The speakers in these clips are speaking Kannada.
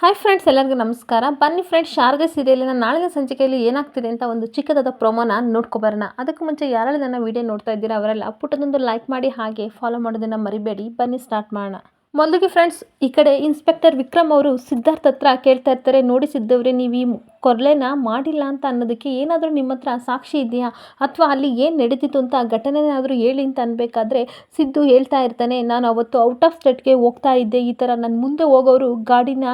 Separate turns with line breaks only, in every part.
ಹಾಯ್ ಫ್ರೆಂಡ್ಸ್ ಎಲ್ಲರಿಗೂ ನಮಸ್ಕಾರ. ಬನ್ನಿ ಫ್ರೆಂಡ್ಸ್ ಶಾರದೆ ಸೀರಿಯಲಿನ ನಾಳಿನ ಸಂಚಿಕೆಯಲ್ಲಿ ಏನಾಗ್ತಿದೆ ಅಂತ ಒಂದು ಚಿಕ್ಕದಾದ ಪ್ರೊಮೋನ ನೋಡ್ಕೊಬರೋಣ. ಅದಕ್ಕೂ ಮುಂಚೆ ಯಾರೆಲ್ಲ ನನ್ನ ವಿಡಿಯೋ ನೋಡ್ತಾ ಇದ್ದೀರಾ, ಅವರೆಲ್ಲ ಪುಟ್ಟದೊಂದು ಲೈಕ್ ಮಾಡಿ, ಹಾಗೆ ಫಾಲೋ ಮಾಡೋದನ್ನು ಮರಿಬೇಡಿ. ಬನ್ನಿ ಸ್ಟಾರ್ಟ್ ಮಾಡೋಣ. ಮೊದಲಿಗೆ ಫ್ರೆಂಡ್ಸ್ ಈ ಕಡೆ ಇನ್ಸ್ಪೆಕ್ಟರ್ ವಿಕ್ರಮ್ ಅವರು ಸಿದ್ಧಾರ್ಥ ಹತ್ರ ಕೇಳ್ತಾ ಇರ್ತಾರೆ, ನೋಡಿ ಸಿದ್ದವ್ರೆ, ನೀವು ಈ ಕೊರ್ಲೆನ ಮಾಡಿಲ್ಲ ಅಂತ ಅನ್ನೋದಕ್ಕೆ ಏನಾದರೂ ನಿಮ್ಮ ಹತ್ರ ಸಾಕ್ಷಿ ಇದೆಯಾ? ಅಥವಾ ಅಲ್ಲಿ ಏನು ನಡೀತಿತ್ತು ಅಂತ ಘಟನೆನಾದರೂ ಹೇಳಿ ಅಂತ ಅನ್ಬೇಕಾದ್ರೆ ಸಿದ್ದು ಹೇಳ್ತಾ ಇರ್ತಾನೆ, ನಾನು ಅವತ್ತು ಔಟ್ ಆಫ್ ಸ್ಟೇಟ್ಗೆ ಹೋಗ್ತಾ ಇದ್ದೆ, ಈ ಥರ ನನ್ನ ಮುಂದೆ ಹೋಗೋರು ಗಾಡಿನ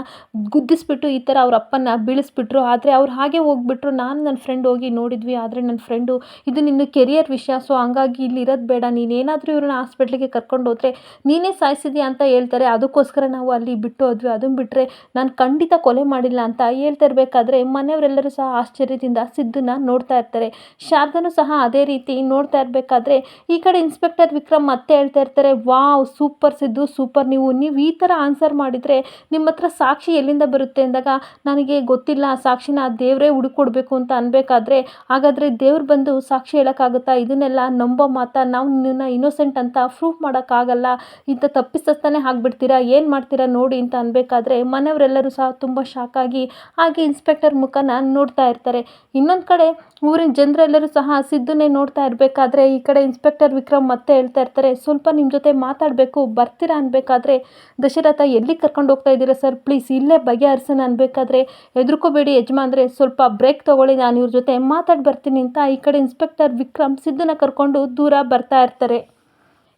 ಗುದ್ದಿಸ್ಬಿಟ್ಟು ಈ ಥರ ಅವ್ರ ಅಪ್ಪನ ಬೀಳಿಸ್ಬಿಟ್ರು, ಆದರೆ ಅವ್ರು ಹಾಗೆ ಹೋಗ್ಬಿಟ್ರು, ನಾನು ನನ್ನ ಫ್ರೆಂಡ್ ಹೋಗಿ ನೋಡಿದ್ವಿ, ಆದರೆ ನನ್ನ ಫ್ರೆಂಡು ಇದು ನಿನ್ನ ಕೆರಿಯರ್ ವಿಷಯ ಸೊ ಹಂಗಾಗಿ ಇಲ್ಲಿ ಇರೋದು ಬೇಡ ನೀನೇನಾದರೂ ಇವ್ರನ್ನ ಹಾಸ್ಪಿಟ್ಲಿಗೆ ಕರ್ಕೊಂಡು ಹೋದ್ರೆ ನೀನೇ ಸಾಯಿಸಿದ್ಯಾ? ಅಂತ ಹೇಳ್ತಾರೆ. ಅದಕ್ಕೋಸ್ಕರ ನಾವು ಅಲ್ಲಿ ಬಿಟ್ಟು ಹೋದ್ವಿ. ಅದನ್ನು ಬಿಟ್ಟರೆ ನಾನು ಖಂಡಿತ ಕೊಲೆ ಮಾಡಿಲ್ಲ ಅಂತ ಹೇಳ್ತಾ ಇರಬೇಕಾದ್ರೆ ಮನೆಯವರೆಲ್ಲರೂ ಸಹ ಆಶ್ಚರ್ಯದಿಂದ ಸಿದ್ದನ್ನ ನೋಡ್ತಾ ಇರ್ತಾರೆ. ಶಾರದನು ಸಹ ಅದೇ ರೀತಿ ನೋಡ್ತಾ ಇರಬೇಕಾದ್ರೆ ಈ ಕಡೆ ಇನ್ಸ್ಪೆಕ್ಟರ್ ವಿಕ್ರಮ್ ಮತ್ತೆ ಹೇಳ್ತಾ ಇರ್ತಾರೆ, ವಾವ್ ಸೂಪರ್ ಸಿದ್ದು ಸೂಪರ್ ನೀವು. ನೀವು ಈ ಥರ ಆನ್ಸರ್ ಮಾಡಿದರೆ ನಿಮ್ಮ ಹತ್ರ ಸಾಕ್ಷಿ ಎಲ್ಲಿಂದ ಬರುತ್ತೆ? ಅಂದಾಗ, ನನಗೆ ಗೊತ್ತಿಲ್ಲ, ಸಾಕ್ಷಿನ ದೇವರೇ ಹುಡುಕೊಡ್ಬೇಕು ಅಂತ ಅನ್ಬೇಕಾದ್ರೆ, ಹಾಗಾದರೆ ದೇವ್ರು ಬಂದು ಸಾಕ್ಷಿ ಹೇಳೋಕ್ಕಾಗುತ್ತಾ? ಇದನ್ನೆಲ್ಲ ನಂಬೋ ಮಾತಾ, ನಾವು ನಿನ್ನ ಇನ್ನೋಸೆಂಟ್ ಅಂತ ಪ್ರೂಫ್ ಮಾಡೋಕ್ಕಾಗಲ್ಲ. ಇಂಥ ತಪ್ಪಿಸ್ತಾನೆ ಆಗಿಬಿಡ್ತೀರಾ? ಏನು ಮಾಡ್ತೀರಾ? ನೋಡಿ ಅಂತ ಅನ್ಬೇಕಾದ್ರೆ ಮನೆಯವರೆಲ್ಲರೂ ಸಹ ತುಂಬ ಶಾಕ್ ಆಗಿ, ಹಾಗೆ ಇನ್ಸ್ಪೆಕ್ಟರ್ ಮುಖನ ನೋಡ್ತಾ ಇರ್ತಾರೆ. ಇನ್ನೊಂದು ಕಡೆ ಊರಿನ ಜನರೆಲ್ಲರೂ ಸಹ ಸಿದ್ದನೇ ನೋಡ್ತಾ ಇರಬೇಕಾದ್ರೆ ಈ ಕಡೆ ಇನ್ಸ್ಪೆಕ್ಟರ್ ವಿಕ್ರಮ್ ಮತ್ತೆ ಹೇಳ್ತಾ ಇರ್ತಾರೆ, ಸ್ವಲ್ಪ ನಿಮ್ಮ ಜೊತೆ ಮಾತಾಡಬೇಕು, ಬರ್ತೀರಾ ಅನ್ಬೇಕಾದ್ರೆ? ದಶರಥ ಎಲ್ಲಿ ಕರ್ಕೊಂಡು ಹೋಗ್ತಾ ಇದ್ದೀರಾ ಸರ್? ಪ್ಲೀಸ್ ಇಲ್ಲೇ ಬಗೆಹರಿಸೋಣ ಅನ್ಬೇಕಾದ್ರೆ? ಹೆದರ್ಕೋಬೇಡಿ ಯಜಮಾನ್ರೆ, ಸ್ವಲ್ಪ ಬ್ರೇಕ್ ತೊಗೊಳ್ಳಿ, ನಾನು ಇವ್ರ ಜೊತೆ ಮಾತಾಡಿ ಬರ್ತೀನಿ ಅಂತ ಈ ಕಡೆ ಇನ್ಸ್ಪೆಕ್ಟರ್ ವಿಕ್ರಮ್ ಸಿದ್ದನ್ನ ಕರ್ಕೊಂಡು ದೂರ ಬರ್ತಾ ಇರ್ತಾರೆ.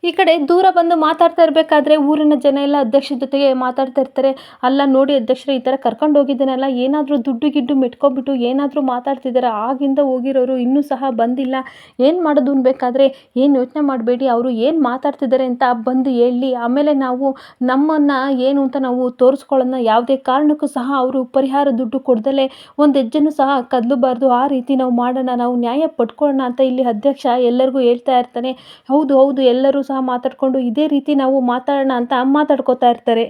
ಈ ಕಡೆ ದೂರ ಬಂದು ಮಾತಾಡ್ತಾ ಇರಬೇಕಾದ್ರೆ ಊರಿನ ಜನ ಎಲ್ಲ ಅಧ್ಯಕ್ಷರ ಜೊತೆಗೆ ಮಾತಾಡ್ತಾ ಇರ್ತಾರೆ. ಅಲ್ಲ ನೋಡಿ ಅಧ್ಯಕ್ಷರು, ಈ ಥರ ಕರ್ಕೊಂಡು ಹೋಗಿದ್ದಾನಲ್ಲ ಏನಾದರೂ ದುಡ್ಡು ಗಿಡ್ಡು ಮೆಟ್ಕೊಬಿಟ್ಟು ಏನಾದರೂ ಮಾತಾಡ್ತಿದ್ದಾರೆ. ಆಗಿಂದ ಹೋಗಿರೋರು ಇನ್ನೂ ಸಹ ಬಂದಿಲ್ಲ. ಏನು ಮಾಡೋದು ಅನ್ಬೇಕಾದ್ರೆ, ಏನು ಯೋಚನೆ ಮಾಡಬೇಡಿ, ಅವರು ಏನು ಮಾತಾಡ್ತಿದ್ದಾರೆ ಅಂತ ಬಂದು ಹೇಳಿ, ಆಮೇಲೆ ನಾವು ನಮ್ಮನ್ನು ಏನು ಅಂತ ನಾವು ತೋರಿಸ್ಕೊಳ್ಳೋಣ. ಯಾವುದೇ ಕಾರಣಕ್ಕೂ ಸಹ ಅವರು ಪರಿಹಾರ ದುಡ್ಡು ಕೊಡ್ದಲೇ ಒಂದು ಹೆಜ್ಜೆನೂ ಸಹ ಕದಲಬಾರ್ದು. ಆ ರೀತಿ ನಾವು ಮಾಡೋಣ, ನಾವು ನ್ಯಾಯ ಪಡ್ಕೊಳ್ಳೋಣ ಅಂತ ಇಲ್ಲಿ ಅಧ್ಯಕ್ಷ ಎಲ್ಲರಿಗೂ ಹೇಳ್ತಾ ಇರ್ತಾನೆ. ಹೌದು ಹೌದು, ಎಲ್ಲರೂ ಸಹ ಮಾತಾಡಿಕೊಂಡು ಇದೇ ರೀತಿ ನಾವು ಮಾತಾಡೋಣ ಅಂತ ಮಾತಾಡ್ಕೊತಾ ಇರ್ತಾರೆ.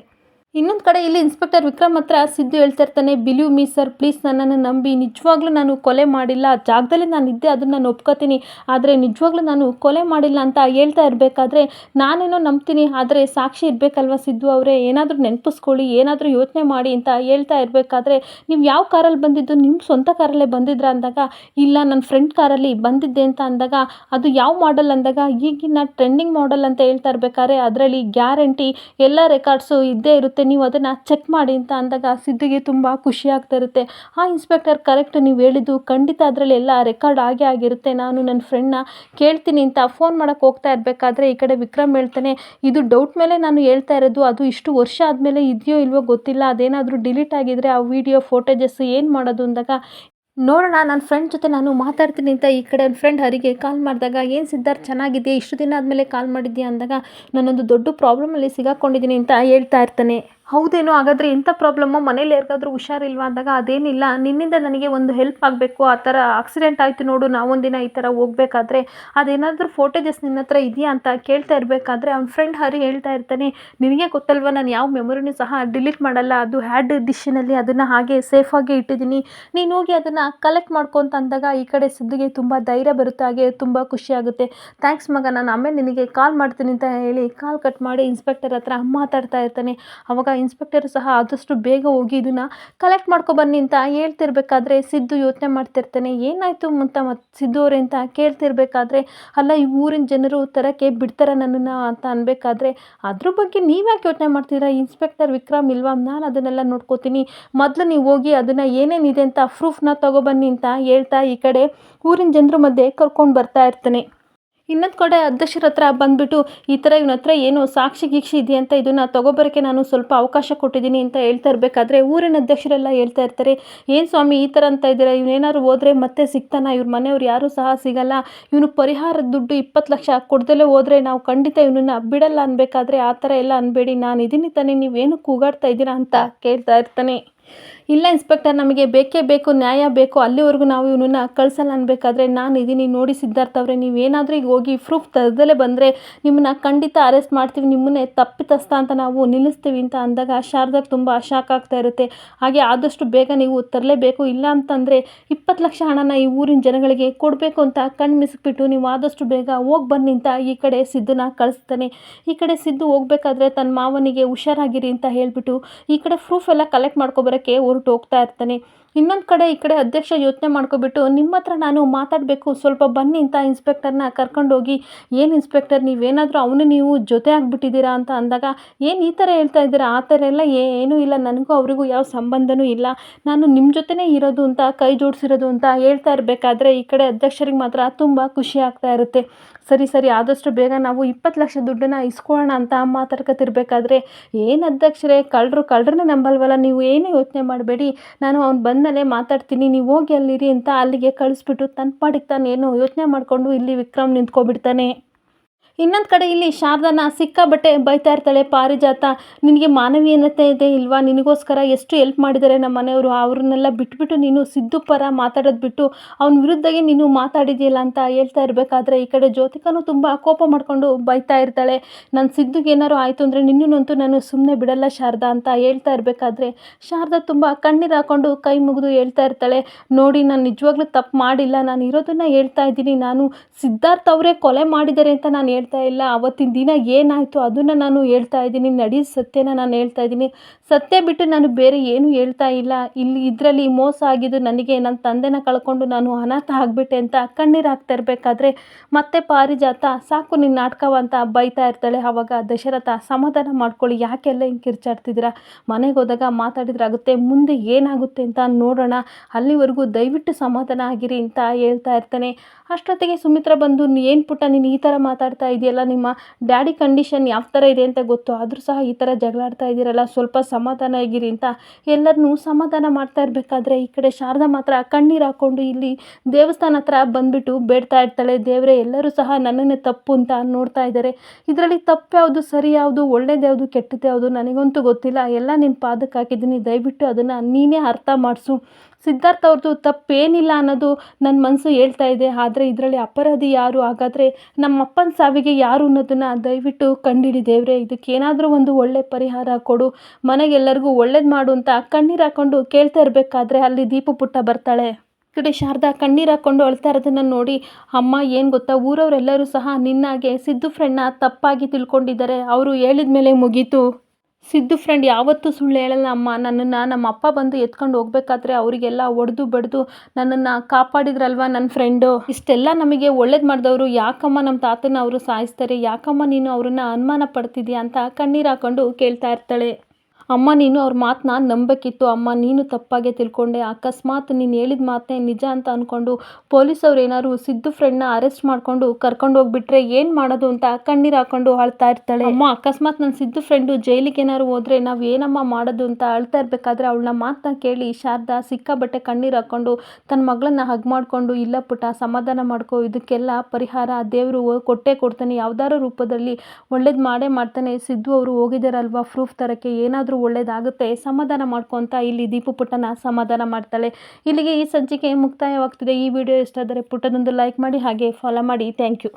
ಇನ್ನೊಂದು ಕಡೆ ಇಲ್ಲಿ ಇನ್ಸ್ಪೆಕ್ಟರ್ ವಿಕ್ರಮ್ ಹತ್ರ ಸಿದ್ದು ಹೇಳ್ತಾ ಇರ್ತಾನೆ ಬಿಲೀವ್ ಮೀ ಸರ್, ಪ್ಲೀಸ್ ನನ್ನನ್ನು ನಂಬಿ. ನಿಜವಾಗ್ಲೂ ನಾನು ಕೊಲೆ ಮಾಡಿಲ್ಲ. ಜಾಗದಲ್ಲಿ ನಾನು ಇದ್ದೆ ಅದನ್ನು ನಾನು ಒಪ್ಕೋತೀನಿ. ಆದರೆ ನಿಜವಾಗ್ಲೂ ನಾನು ಕೊಲೆ ಮಾಡಿಲ್ಲ ಅಂತ ಹೇಳ್ತಾ ಇರಬೇಕಾದ್ರೆ ನಾನೇನೋ ನಂಬ್ತೀನಿ. ಆದರೆ ಸಾಕ್ಷಿ ಇರಬೇಕಲ್ವ ಸಿದ್ದು ಅವರೇ? ಏನಾದರೂ ನೆನಪಿಸ್ಕೊಳ್ಳಿ, ಏನಾದರೂ ಯೋಚನೆ ಮಾಡಿ ಅಂತ ಹೇಳ್ತಾ ಇರಬೇಕಾದ್ರೆ ನೀವು ಯಾವ ಕಾರಲ್ಲಿ ಬಂದಿದ್ದು? ನಿಮ್ಮ ಸ್ವಂತ ಕಾರಲ್ಲೇ ಬಂದಿದ್ರ ಅಂದಾಗ? ಇಲ್ಲ ನನ್ನ ಫ್ರೆಂಡ್ ಕಾರಲ್ಲಿ ಬಂದಿದ್ದೆ ಅಂತ ಅಂದಾಗ? ಅದು ಯಾವ ಮಾಡೆಲ್ ಅಂದಾಗ? ಈಗಿನ ಟ್ರೆಂಡಿಂಗ್ ಮಾಡೆಲ್ ಅಂತ ಹೇಳ್ತಾ ಇರಬೇಕಾದ್ರೆ ಅದರಲ್ಲಿ ಗ್ಯಾರಂಟಿ ಎಲ್ಲ ರೆಕಾರ್ಡ್ಸು ಇದ್ದೇ ಇರುತ್ತೆ. ನೀವು ಅದನ್ನು ಚೆಕ್ ಮಾಡಿ ಅಂತ ಅಂದಾಗ ಸಿದ್ದಿಗೆ ತುಂಬ ಖುಷಿ ಆಗ್ತಾ ಇರುತ್ತೆ. ಆ ಇನ್ಸ್ಪೆಕ್ಟರ್ ಕರೆಕ್ಟ್ ನೀವು ಹೇಳಿದ್ದು ಖಂಡಿತ ಅದರಲ್ಲಿ ಎಲ್ಲ ರೆಕಾರ್ಡ್ ಆಗೇ ಆಗಿರುತ್ತೆ. ನಾನು ನನ್ನ ಫ್ರೆಂಡ್ನ ಕೇಳ್ತೀನಿ ಅಂತ ಫೋನ್ ಮಾಡೋಕೆ ಹೋಗ್ತಾ ಇರಬೇಕಾದ್ರೆ ಈ ಕಡೆ ವಿಕ್ರಮ್ ಹೇಳ್ತಾನೆ, ಇದು ಡೌಟ್ ಮೇಲೆ ನಾನು ಹೇಳ್ತಾ ಇರೋದು, ಅದು ಇಷ್ಟು ವರ್ಷ ಆದಮೇಲೆ ಇದೆಯೋ ಇಲ್ವೋ ಗೊತ್ತಿಲ್ಲ, ಅದೇನಾದರೂ ಡಿಲೀಟ್ ಆಗಿದ್ದರೆ ಆ ವಿಡಿಯೋ ಫೋಟೇಜಸ್ ಏನು ಮಾಡೋದು? ಅಂದಾಗ ನೋಡೋಣ ನನ್ನ ಫ್ರೆಂಡ್ ಜೊತೆ ನಾನು ಮಾತಾಡ್ತೀನಿ ಅಂತ ಈ ಕಡೆ ನನ್ನ ಫ್ರೆಂಡ್ ಹರಿಗೆ ಕಾಲ್ ಮಾಡಿದಾಗ, ಏನು ಸಿದ್ಧಾರ್ಥ, ಚೆನ್ನಾಗಿದೆಯಾ? ಇಷ್ಟು ದಿನ ಆದಮೇಲೆ ಕಾಲ್ ಮಾಡಿದ್ಯಾ? ಅಂದಾಗ, ನಾನೊಂದು ದೊಡ್ಡ ಪ್ರಾಬ್ಲಮಲ್ಲಿ ಸಿಗಾಕೊಂಡಿದ್ದೀನಿ ಅಂತ ಹೇಳ್ತಾ ಇರ್ತಾನೆ. ಹೌದೇನೋ, ಹಾಗಾದರೆ ಎಂಥ ಪ್ರಾಬ್ಲಮ್ಮು ಮನೇಲಿ ಯಾರಿಗಾದ್ರೂ ಹುಷಾರಿಲ್ವಾ ಅಂದಾಗ ಅದೇನಿಲ್ಲ. ನಿನ್ನಿಂದ ನನಗೆ ಒಂದು ಹೆಲ್ಪ್ ಆಗಬೇಕು, ಆ ಥರ ಆಕ್ಸಿಡೆಂಟ್ ಆಯಿತು ನೋಡು, ನಾವೊಂದಿನ ಈ ಥರ ಹೋಗ್ಬೇಕಾದ್ರೆ. ಅದೇನಾದರೂ ಫೋಟೇಜಸ್ ನಿನ್ನ ಹತ್ರ ಇದೆಯಾ ಅಂತ ಕೇಳ್ತಾ ಇರಬೇಕಾದ್ರೆ ಅವ್ನ ಫ್ರೆಂಡ್ ಹರಿ ಹೇಳ್ತಾ ಇರ್ತಾನೆ, ನಿನಗೆ ಗೊತ್ತಲ್ವ, ನಾನು ಯಾವ ಮೆಮೊರಿನೂ ಸಹ ಡಿಲೀಟ್ ಮಾಡಲ್ಲ, ಅದು ಹ್ಯಾಡ್ ಡಿಶ್ಶಿನಲ್ಲಿ ಅದನ್ನು ಹಾಗೆ ಸೇಫಾಗಿ ಇಟ್ಟಿದ್ದೀನಿ. ನೀನು ಹೋಗಿ ಅದನ್ನು ಕಲೆಕ್ಟ್ ಮಾಡ್ಕೊಂತ ಅಂದಾಗ ಈ ಕಡೆ ಸಿದ್ದಿಗೆ ತುಂಬ ಧೈರ್ಯ ಬರುತ್ತೆ, ಹಾಗೆ ತುಂಬ ಖುಷಿಯಾಗುತ್ತೆ ಥ್ಯಾಂಕ್ಸ್ ಮಗ ನಾನು ಆಮೇಲೆ ನಿನಗೆ ಕಾಲ್ ಮಾಡ್ತೀನಿ ಅಂತ ಹೇಳಿ ಕಾಲ್ ಕಟ್ ಮಾಡಿ ಇನ್ಸ್ಪೆಕ್ಟರ್ ಹತ್ರ ಮಾತಾಡ್ತಾ ಇರ್ತಾನೆ. ಅವಾಗ ಇನ್ಸ್ಪೆಕ್ಟರ್ ಸಹ ಆದಷ್ಟು ಬೇಗ ಹೋಗಿ ಇದನ್ನು ಕಲೆಕ್ಟ್ ಮಾಡ್ಕೊಬನ್ನಿ ಅಂತ ಹೇಳ್ತಿರ್ಬೇಕಾದ್ರೆ ಸಿದ್ದು ಯೋಚನೆ ಮಾಡ್ತಿರ್ತಾನೆ, ಏನಾಯಿತು ಅಂತ ಮತ್ತೆ ಸಿದ್ದು ಅವರೇ ಅಂತ ಕೇಳ್ತಿರ್ಬೇಕಾದ್ರೆ, ಅಲ್ಲ ಈ ಊರಿನ ಜನರು ತರಕ್ಕೆ ಬಿಡ್ತಾರ ನನ್ನನ್ನು ಅಂತ ಅನ್ಬೇಕಾದ್ರೆ, ಅದ್ರ ಬಗ್ಗೆ ನೀವ್ಯಾಕೆ ಯೋಚನೆ ಮಾಡ್ತೀರಾ ಇನ್ಸ್ಪೆಕ್ಟರ್ ವಿಕ್ರಮ್ ಇಲ್ವಾ? ನಾನು ಅದನ್ನೆಲ್ಲ ನೋಡ್ಕೋತೀನಿ. ಮೊದಲು ನೀವು ಹೋಗಿ ಅದನ್ನು ಏನೇನಿದೆ ಅಂತ ಪ್ರೂಫ್ನ ತಗೊಬನ್ನಿ ಅಂತ ಹೇಳ್ತಾ ಈ ಕಡೆ ಊರಿನ ಜನರ ಮಧ್ಯೆ ಕರ್ಕೊಂಡು ಬರ್ತಾ ಇರ್ತಾನೆ. ಇನ್ನೊಂದು ಕಡೆ ಅಧ್ಯಕ್ಷರ ಹತ್ರ ಬಂದುಬಿಟ್ಟು ಈ ಥರ ಇವನ ಹತ್ರ ಏನು ಸಾಕ್ಷಿ ಗೀಕ್ಷಿ ಇದೆಯಾ ಅಂತ ಇದನ್ನು ತೊಗೊಬರೋಕ್ಕೆ ನಾನು ಸ್ವಲ್ಪ ಅವಕಾಶ ಕೊಟ್ಟಿದ್ದೀನಿ ಅಂತ ಹೇಳ್ತಾ ಇರಬೇಕಾದ್ರೆ ಊರಿನ ಅಧ್ಯಕ್ಷರೆಲ್ಲ ಹೇಳ್ತಾ ಇರ್ತಾರೆ, ಏನು ಸ್ವಾಮಿ ಈ ಥರ ಅಂತ ಇದ್ದೀರಾ? ಇವನೇನಾದ್ರು ಹೋದರೆ ಮತ್ತೆ ಸಿಗ್ತಾನ? ಇವ್ರ ಮನೆಯವ್ರು ಯಾರೂ ಸಹ ಸಿಗಲ್ಲ. ಇವನು ಪರಿಹಾರದ ದುಡ್ಡು ಇಪ್ಪತ್ತು ಲಕ್ಷ ಕೊಡ್ದಲೇ ಹೋದರೆ ನಾವು ಖಂಡಿತ ಇವನನ್ನು ಬಿಡಲ್ಲ ಅನ್ಬೇಕಾದ್ರೆ ಆ ಥರ ಎಲ್ಲ ಅನ್ಬೇಡಿ. ನಾನು ಇದೀನಿ ತಾನೇ ನೀವೇನು ಕೂಗಾಡ್ತಾ ಇದ್ದೀರಾ? ಅಂತ ಕೇಳ್ತಾ ಇರ್ತಾನೆ. ಇಲ್ಲ ಇನ್ಸ್ಪೆಕ್ಟರ್, ನಮಗೆ ಬೇಕೇ ಬೇಕು, ನ್ಯಾಯ ಬೇಕು, ಅಲ್ಲಿವರೆಗೂ ನಾವು ಇವನನ್ನ ಕಳ್ಸಲ್ಲ ಅನ್ಬೇಕಾದ್ರೆ ನಾನು ಇದ್ದೀನಿ ನೋಡಿ ಸಿದ್ಧಾರ್ಥ ಅವರೇ, ನೀವೇನಾದರೂ ಈಗ ಹೋಗಿ ಪ್ರೂಫ್ ತರದಲ್ಲೇ ಬಂದರೆ ನಿಮ್ಮನ್ನ ಖಂಡಿತ ಅರೆಸ್ಟ್ ಮಾಡ್ತೀವಿ, ನಿಮ್ಮನ್ನೇ ತಪ್ಪಿತಸ್ಥ ಅಂತ ನಾವು ನಿಲ್ಲಿಸ್ತೀವಿ ಅಂತ ಅಂದಾಗ ಶಾರದಾಗೆ ತುಂಬ ಶಾಕ್ ಆಗ್ತಾ ಇರುತ್ತೆ. ಹಾಗೆ ಆದಷ್ಟು ಬೇಗ ನೀವು ತರಲೇಬೇಕು, ಇಲ್ಲ ಅಂತಂದರೆ ಇಪ್ಪತ್ತು ಲಕ್ಷ ಹಣನ ಈ ಊರಿನ ಜನಗಳಿಗೆ ಕೊಡಬೇಕು ಅಂತ ಕಣ್ಣು ಮಿಸ್ಬಿಟ್ಟು ನೀವು ಆದಷ್ಟು ಬೇಗ ಹೋಗಿ ಬನ್ನಿ ಅಂತ ಈ ಕಡೆ ಸಿದ್ದನ್ನ ಕಳಿಸ್ತಾನೆ. ಈ ಕಡೆ ಸಿದ್ದು ಹೋಗ್ಬೇಕಾದ್ರೆ ತನ್ನ ಮಾವನಿಗೆ ಹುಷಾರಾಗಿರಿ ಅಂತ ಹೇಳಿಬಿಟ್ಟು ಈ ಕಡೆ ಪ್ರೂಫ್ ಎಲ್ಲ ಕಲೆಕ್ಟ್ ಮಾಡ್ಕೊಬರೋಕ್ಕೆ ಹೊರಟು ಹೋಗ್ತಾ ಇರ್ತಾನೆ. ಇನ್ನೊಂದು ಕಡೆ ಈ ಕಡೆ ಅಧ್ಯಕ್ಷ ಯೋಚನೆ ಮಾಡ್ಕೊಬಿಟ್ಟು, ನಿಮ್ಮ ಹತ್ರ ನಾನು ಮಾತಾಡಬೇಕು, ಸ್ವಲ್ಪ ಬನ್ನಿ ಅಂತ ಇನ್ಸ್ಪೆಕ್ಟರ್ನ ಕರ್ಕೊಂಡೋಗಿ ಏನು ಇನ್ಸ್ಪೆಕ್ಟರ್ ನೀವೇನಾದರೂ ಅವನು ನೀವು ಜೊತೆ ಆಗಿಬಿಟ್ಟಿದ್ದೀರಾ ಅಂತ ಅಂದಾಗ, ಏನು ಈ ಥರ ಹೇಳ್ತಾ ಇದ್ದೀರಾ? ಆ ಥರ ಎಲ್ಲ ಏನೂ ಇಲ್ಲ, ನನಗೂ ಅವರಿಗೂ ಯಾವ ಸಂಬಂಧನೂ ಇಲ್ಲ. ನಾನು ನಿಮ್ಮ ಜೊತೆನೇ ಇರೋದು ಅಂತ, ಕೈ ಜೋಡಿಸಿರೋದು ಅಂತ ಹೇಳ್ತಾ ಇರಬೇಕಾದ್ರೆ, ಈ ಕಡೆ ಅಧ್ಯಕ್ಷರಿಗೆ ಮಾತ್ರ ತುಂಬ ಖುಷಿ ಆಗ್ತಾ ಇರುತ್ತೆ. ಸರಿ ಸರಿ, ಆದಷ್ಟು ಬೇಗ ನಾವು ಇಪ್ಪತ್ತು ಲಕ್ಷ ದುಡ್ಡನ್ನ ಇಸ್ಕೊಳ್ಳೋಣ ಅಂತ ಮಾತಾಡ್ಕೊತಿರ್ಬೇಕಾದ್ರೆ ಏನು ಅಧ್ಯಕ್ಷರೇ, ಕಳ್ಳರು, ಕಳ್ಳರನ್ನ ನಂಬಲ್ವಲ್ಲ, ನೀವು ಏನು ಮಾಡಬೇಡಿ. ನಾನು ಅವ್ನು ಬಂದಮೇಲೆ ಮಾತಾಡ್ತೀನಿ, ನೀವು ಹೋಗಿ ಅಲ್ಲಿರಿ ಅಂತ ಅಲ್ಲಿಗೆ ಕಳಿಸ್ಬಿಟ್ಟು ತನ್ನ ಪಾಡಿಗೆ ತಾನು ಏನು ಯೋಚನೆ ಮಾಡಿಕೊಂಡು ಇಲ್ಲಿ ವಿಕ್ರಮ್ ನಿಂತ್ಕೊಬಿಡ್ತಾನೆ. ಇನ್ನೊಂದು ಕಡೆ ಇಲ್ಲಿ ಶಾರದಾನ ಸಿಕ್ಕಾಬಟ್ಟೆ ಬೈತಾ ಇರ್ತಾಳೆ. ಪಾರಿಜಾತ, ನಿನಗೆ ಮಾನವೀಯತೆ ಇದೆ ಇಲ್ವಾ? ನಿನಗೋಸ್ಕರ ಎಷ್ಟು ಹೆಲ್ಪ್ ಮಾಡಿದ್ದಾರೆ ನಮ್ಮ ಮನೆಯವರು? ಅವ್ರನ್ನೆಲ್ಲ ಬಿಟ್ಬಿಟ್ಟು ನೀನು ಸಿದ್ದು ಪರ ಮಾತಾಡೋದು ಬಿಟ್ಟು ಅವನ ವಿರುದ್ಧಗೆ ನೀನು ಮಾತಾಡಿದೆಯಲ್ಲ ಅಂತ ಹೇಳ್ತಾ ಇರಬೇಕಾದ್ರೆ ಈ ಕಡೆ ಜ್ಯೋತಿಕನೂ ತುಂಬ ಕೋಪ ಮಾಡಿಕೊಂಡು ಬೈತಾ ಇರ್ತಾಳೆ. ನನ್ನ ಸಿದ್ದುಗೆ ಏನಾರು ಆಯಿತು ಅಂದರೆ ನಿನ್ನನ್ನಂತೂ ನಾನು ಸುಮ್ಮನೆ ಬಿಡಲ್ಲ ಶಾರದಾ ಅಂತ ಹೇಳ್ತಾ ಇರಬೇಕಾದ್ರೆ ಶಾರದಾ ತುಂಬ ಕಣ್ಣೀರು ಹಾಕೊಂಡು ಕೈ ಮುಗಿದು ಹೇಳ್ತಾ ಇರ್ತಾಳೆ. ನೋಡಿ, ನಾನು ನಿಜವಾಗ್ಲೂ ತಪ್ಪು ಮಾಡಿಲ್ಲ. ನಾನು ಇರೋದನ್ನು ಹೇಳ್ತಾ ಇದ್ದೀನಿ. ನಾನು ಸಿದ್ಧಾರ್ಥ ಅವರೇ ಕೊಲೆ ಮಾಡಿದ್ದಾರೆ ಅಂತ ನಾನು ಹೇಳ್ತಾ ಇಲ್ಲ. ಅವತ್ತಿನ ದಿನ ಏನಾಯಿತು ಅದನ್ನು ನಾನು ಹೇಳ್ತಾ ಇದ್ದೀನಿ. ನಡಿ ಸತ್ಯನ ನಾನು ಹೇಳ್ತಾ ಇದ್ದೀನಿ. ಸತ್ಯ ಬಿಟ್ಟು ನಾನು ಬೇರೆ ಏನು ಹೇಳ್ತಾ ಇಲ್ಲ. ಇಲ್ಲಿ ಇದರಲ್ಲಿ ಮೋಸ ಆಗಿದ್ದು ನನಗೆ, ನನ್ನ ತಂದೆನ ಕಳ್ಕೊಂಡು ನಾನು ಅನಾಥ ಆಗಿಬಿಟ್ಟೆ ಅಂತ ಕಣ್ಣೀರು ಹಾಕ್ತಾ ಇರಬೇಕಾದ್ರೆ ಮತ್ತೆ ಪಾರಿಜಾತ ಸಾಕು ನಿನ್ನ ನಾಟಕವಂತ ಬೈತಾ ಇರ್ತಾಳೆ. ಆವಾಗ ದಶರಥ ಸಮಾಧಾನ ಮಾಡ್ಕೊಳ್ಳಿ. ಯಾಕೆಲ್ಲ ಹಿಂಗೆ ಕಿರ್ಚಾಡ್ತಿದ್ದೀರಾ? ಮನೆಗೆ ಹೋದಾಗ ಮಾತಾಡಿದ್ರಾಗುತ್ತೆ ಮುಂದೆ ಏನಾಗುತ್ತೆ ಅಂತ ನೋಡೋಣ. ಅಲ್ಲಿವರೆಗೂ ದಯವಿಟ್ಟು ಸಮಾಧಾನ ಆಗಿರಿ ಅಂತ ಹೇಳ್ತಾ ಇರ್ತಾನೆ. ಅಷ್ಟೊತ್ತಿಗೆ ಸುಮಿತ್ರ ಬಂದು, ಏನು ಪುಟ್ಟ ನೀನು ಈ ಥರ ಮಾತಾಡ್ತಾ ಇದೆಯಲ್ಲ, ನಿಮ್ಮ ಡ್ಯಾಡಿ ಕಂಡೀಷನ್ ಯಾವ ಥರ ಇದೆ ಅಂತ ಗೊತ್ತು. ಆದರೂ ಸಹ ಈ ಥರ ಜಗಳಾಡ್ತಾ ಇದ್ದೀರಲ್ಲ, ಸ್ವಲ್ಪ ಸಮಾಧಾನ ಆಗಿರಿ ಅಂತ ಎಲ್ಲರನ್ನೂ ಸಮಾಧಾನ ಮಾಡ್ತಾ ಇರಬೇಕಾದ್ರೆ ಈ ಕಡೆ ಶಾರದಾ ಮಾತ್ರ ಕಣ್ಣೀರು ಹಾಕ್ಕೊಂಡು ಇಲ್ಲಿ ದೇವಸ್ಥಾನ ಹತ್ರ ಬಂದುಬಿಟ್ಟು ಬೇಡ್ತಾ ಇರ್ತಾಳೆ. ದೇವರೇ, ಎಲ್ಲರೂ ಸಹ ನನ್ನನ್ನೇ ತಪ್ಪು ಅಂತ ನೋಡ್ತಾ ಇದ್ದಾರೆ. ಇದರಲ್ಲಿ ತಪ್ಪು ಯಾವುದು, ಸರಿ ಯಾವುದು, ಒಳ್ಳೇದು ಯಾವುದು ಕೆಟ್ಟದ್ದು ಯಾವುದು ನನಗಂತೂ ಗೊತ್ತಿಲ್ಲ. ಎಲ್ಲ ನಿನ್ನ ಪಾದಕ್ಕೆ ಹಾಕಿದ್ದೀನಿ. ದಯವಿಟ್ಟು ಅದನ್ನು ನೀನೇ ಅರ್ಥ ಮಾಡಿಸು. ಸಿದ್ಧಾರ್ಥ ಅವ್ರದ್ದು ತಪ್ಪೇನಿಲ್ಲ ಅನ್ನೋದು ನನ್ನ ಮನಸ್ಸು ಹೇಳ್ತಾ ಇದೆ. ಆದರೆ ಇದರಲ್ಲಿ ಅಪರಾಧಿ ಯಾರು? ಹಾಗಾದರೆ ನಮ್ಮ ಅಪ್ಪನ ಸಾವಿಗೆ ಯಾರು ಅನ್ನೋದನ್ನು ದಯವಿಟ್ಟು ಕಂಡಿಡಿ ದೇವ್ರೆ. ಇದಕ್ಕೇನಾದರೂ ಒಂದು ಒಳ್ಳೆ ಪರಿಹಾರ ಕೊಡು. ಮನೆಗೆಲ್ಲರಿಗೂ ಒಳ್ಳೇದು ಮಾಡು ಅಂತ ಕಣ್ಣೀರು ಹಾಕ್ಕೊಂಡು ಕೇಳ್ತಾ ಇರಬೇಕಾದ್ರೆ ಅಲ್ಲಿ ದೀಪ ಪುಟ್ಟ ಬರ್ತಾಳೆ. ಕಡೆ ಶಾರದಾ ಕಣ್ಣೀರು ಹಾಕ್ಕೊಂಡು ಅಳ್ತಾ ಇರೋದನ್ನು ನೋಡಿ ಅಮ್ಮ ಏನು ಗೊತ್ತಾ? ಊರವರೆಲ್ಲರೂ ಸಹ ನಿನ್ನಾಗೆ ಸಿದ್ದು ಫ್ರೆಂಡ್ನ ತಪ್ಪಾಗಿ ತಿಳ್ಕೊಂಡಿದ್ದಾರೆ. ಅವರು ಹೇಳಿದ ಮೇಲೆ ಮುಗೀತು. ಸಿದ್ದು ಫ್ರೆಂಡ್ ಯಾವತ್ತೂ ಸುಳ್ಳು ಹೇಳಲ್ಲ ಅಮ್ಮ. ನನ್ನನ್ನು ನಮ್ಮ ಅಪ್ಪ ಬಂದು ಎತ್ಕೊಂಡು ಹೋಗ್ಬೇಕಾದ್ರೆ ಅವರಿಗೆಲ್ಲ ಒಡೆದು ಬಡ್ದು ನನ್ನನ್ನು ಕಾಪಾಡಿದ್ರಲ್ವ ನನ್ನ ಫ್ರೆಂಡು ಇಷ್ಟೆಲ್ಲ ನಮಗೆ ಒಳ್ಳೇದು ಮಾಡಿದವರು. ಯಾಕಮ್ಮ ನಮ್ಮ ತಾತನ ಅವರು ಸಾಯಿಸ್ತಾರೆ? ಯಾಕಮ್ಮ ನೀನು ಅವ್ರನ್ನ ಅನುಮಾನ ಪಡ್ತಿದ್ಯಾ ಅಂತ ಕಣ್ಣೀರು ಹಾಕೊಂಡು ಕೇಳ್ತಾ ಇರ್ತಾಳೆ. ಅಮ್ಮ ನೀನು ಅವ್ರ ಮಾತನ್ನ ನಂಬಬೇಕಿತ್ತು ಅಮ್ಮ ನೀನು ತಪ್ಪಾಗೆ ತಿಳ್ಕೊಂಡೆ. ಅಕಸ್ಮಾತ್ ನೀನು ಹೇಳಿದ ಮಾತನ್ನೇ ನಿಜ ಅಂತ ಅಂದ್ಕೊಂಡು ಪೊಲೀಸವ್ರು ಏನಾದ್ರು ಸಿದ್ದು ಫ್ರೆಂಡ್ನ ಅರೆಸ್ಟ್ ಮಾಡಿಕೊಂಡು ಕರ್ಕೊಂಡು ಹೋಗ್ಬಿಟ್ರೆ ಏನು ಮಾಡೋದು ಅಂತ ಕಣ್ಣೀರು ಹಾಕೊಂಡು ಅಳ್ತಾ ಇರ್ತಾಳೆ. ಅಮ್ಮ ಅಕಸ್ಮಾತ್ ನನ್ನ ಸಿದ್ದು ಫ್ರೆಂಡು ಜೈಲಿಗೆ ಏನಾದ್ರು ಹೋದ್ರೆ ನಾವು ಏನಮ್ಮ ಮಾಡೋದು ಅಂತ ಅಳ್ತಾ ಇರಬೇಕಾದ್ರೆ ಅವಳನ್ನ ಮಾತನ್ನ ಕೇಳಿ ಶಾರದಾ ಸಿಕ್ಕಾಬಟ್ಟೆ ಕಣ್ಣೀರು ಹಾಕ್ಕೊಂಡು ತನ್ನ ಮಗಳನ್ನ ಹಗ್ ಮಾಡಿಕೊಂಡು ಇಲ್ಲ ಪುಟ ಸಮಾಧಾನ ಮಾಡ್ಕೊ ಇದಕ್ಕೆಲ್ಲ ಪರಿಹಾರ ದೇವರು ಕೊಟ್ಟೇ ಕೊಡ್ತಾನೆ. ಯಾವ್ದಾದ್ರು ರೂಪದಲ್ಲಿ ಒಳ್ಳೇದು ಮಾಡೇ ಮಾಡ್ತಾನೆ. ಸಿದ್ದು ಅವರು ಹೋಗಿದ್ದಾರಲ್ವಾ ಪ್ರೂಫ್ ತರಕ್ಕೆ ಏನಾದರೂ ಒಳ್ಳೇದಾಗುತ್ತೆ, ಸಮಾಧಾನ ಮಾಡ್ಕೊತ ಇಲ್ಲಿ ದೀಪು ಪುಟ್ಟನ ಸಮಾಧಾನ ಮಾಡ್ತಾಳೆ. ಇಲ್ಲಿಗೆ ಈ ಸಂಚಿಕೆ ಮುಕ್ತಾಯವಾಗ್ತಿದೆ. ಈ ವಿಡಿಯೋ ಇಷ್ಟ ಆದರೆ ಪುಟ್ಟದೊಂದು ಲೈಕ್ ಮಾಡಿ, ಹಾಗೆ ಫಾಲೋ ಮಾಡಿ. Thank you